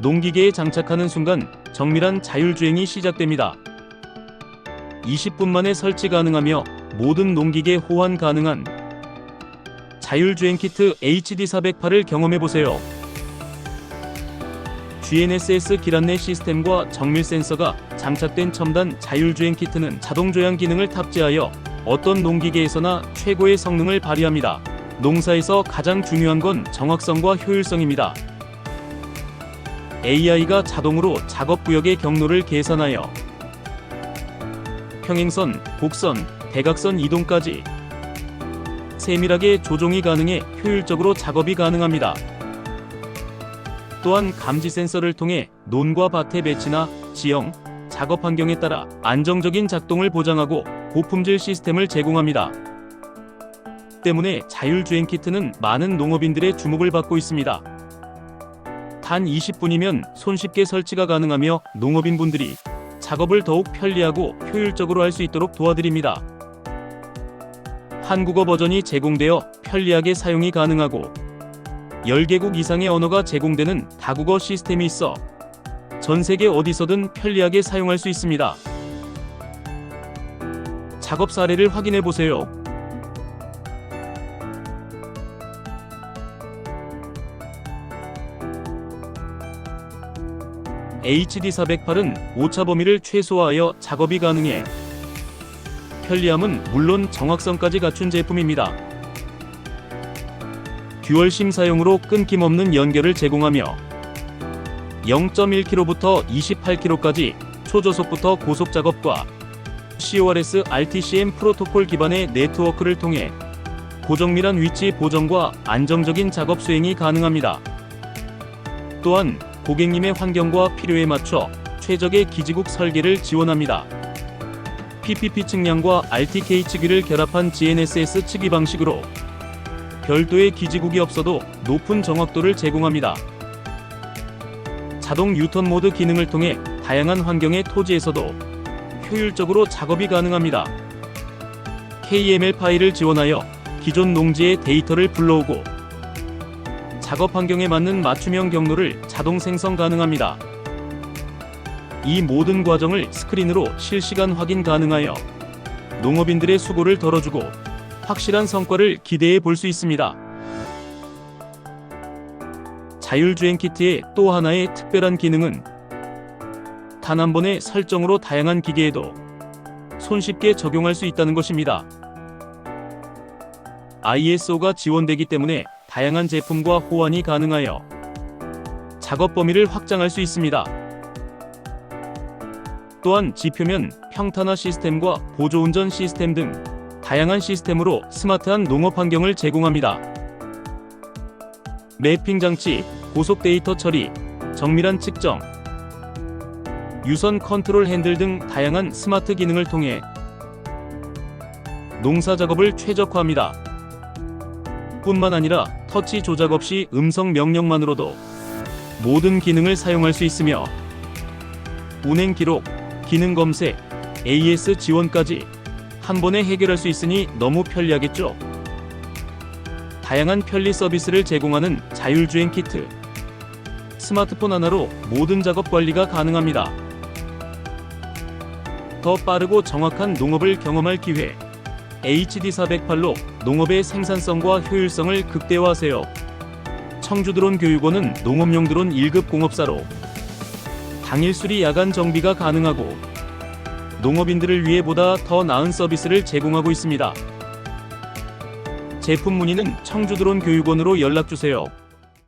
농기계에 장착하는 순간 정밀한 자율주행이 시작됩니다. 20분 만에 설치 가능하며 모든 농기계 호환 가능한 자율주행 키트 HD408을 경험해 보세요. GNSS 기란내 시스템과 정밀 센서가 장착된 첨단 자율주행 키트는 자동 조향 기능을 탑재하여 어떤 농기계에서나 최고의 성능을 발휘합니다. 농사에서 가장 중요한 건 정확성과 효율성입니다. AI가 자동으로 작업 구역의 경로를 계산하여 평행선, 곡선, 대각선 이동까지 세밀하게 조종이 가능해 효율적으로 작업이 가능합니다. 또한 감지 센서를 통해 논과 밭의 배치나 지형, 작업 환경에 따라 안정적인 작동을 보장하고 고품질 시스템을 제공합니다. 때문에 자율주행 키트는 많은 농업인들의 주목을 받고 있습니다. 단 20분이면 손쉽게 설치가 가능하며 농업인분들이 작업을 더욱 편리하고 효율적으로 할 수 있도록 도와드립니다. 한국어 버전이 제공되어 편리하게 사용이 가능하고 10개국 이상의 언어가 제공되는 다국어 시스템이 있어 전 세계 어디서든 편리하게 사용할 수 있습니다. 작업 사례를 확인해 보세요. HD408은 오차 범위를 최소화하여 작업이 가능해 편리함은 물론 정확성까지 갖춘 제품입니다. 듀얼 심 사용으로 끊김없는 연결을 제공하며 0.1km부터 28km까지 초저속부터 고속 작업과 CORS RTCM 프로토콜 기반의 네트워크를 통해 고정밀한 위치 보정과 안정적인 작업 수행이 가능합니다. 또한 고객님의 환경과 필요에 맞춰 최적의 기지국 설계를 지원합니다. PPP 측량과 RTK 측위를 결합한 GNSS 측위 방식으로 별도의 기지국이 없어도 높은 정확도를 제공합니다. 자동 유턴 모드 기능을 통해 다양한 환경의 토지에서도 효율적으로 작업이 가능합니다. KML 파일을 지원하여 기존 농지의 데이터를 불러오고 작업 환경에 맞는 맞춤형 경로를 자동 생성 가능합니다. 이 모든 과정을 스크린으로 실시간 확인 가능하여 농업인들의 수고를 덜어주고 확실한 성과를 기대해 볼 수 있습니다. 자율주행 키트의 또 하나의 특별한 기능은 단 한 번의 설정으로 다양한 기계에도 손쉽게 적용할 수 있다는 것입니다. ISO가 지원되기 때문에 다양한 제품과 호환이 가능하여 작업 범위를 확장할 수 있습니다. 또한 지표면 평탄화 시스템과 보조운전 시스템 등 다양한 시스템으로 스마트한 농업 환경을 제공합니다. 매핑 장치, 고속 데이터 처리, 정밀한 측정, 유선 컨트롤 핸들 등 다양한 스마트 기능을 통해 농사 작업을 최적화합니다. 뿐만 아니라 터치 조작 없이 음성 명령만으로도 모든 기능을 사용할 수 있으며 운행 기록, 기능 검색, AS 지원까지 한 번에 해결할 수 있으니 너무 편리하겠죠? 다양한 편리 서비스를 제공하는 자율주행 키트. 스마트폰 하나로 모든 작업 관리가 가능합니다. 더 빠르고 정확한 농업을 경험할 기회. HD408로 농업의 생산성과 효율성을 극대화하세요. 청주드론 교육원은 농업용 드론 1급 공업사로 당일 수리 야간 정비가 가능하고 농업인들을 위해 보다 더 나은 서비스를 제공하고 있습니다. 제품 문의는 청주드론 교육원으로 연락 주세요.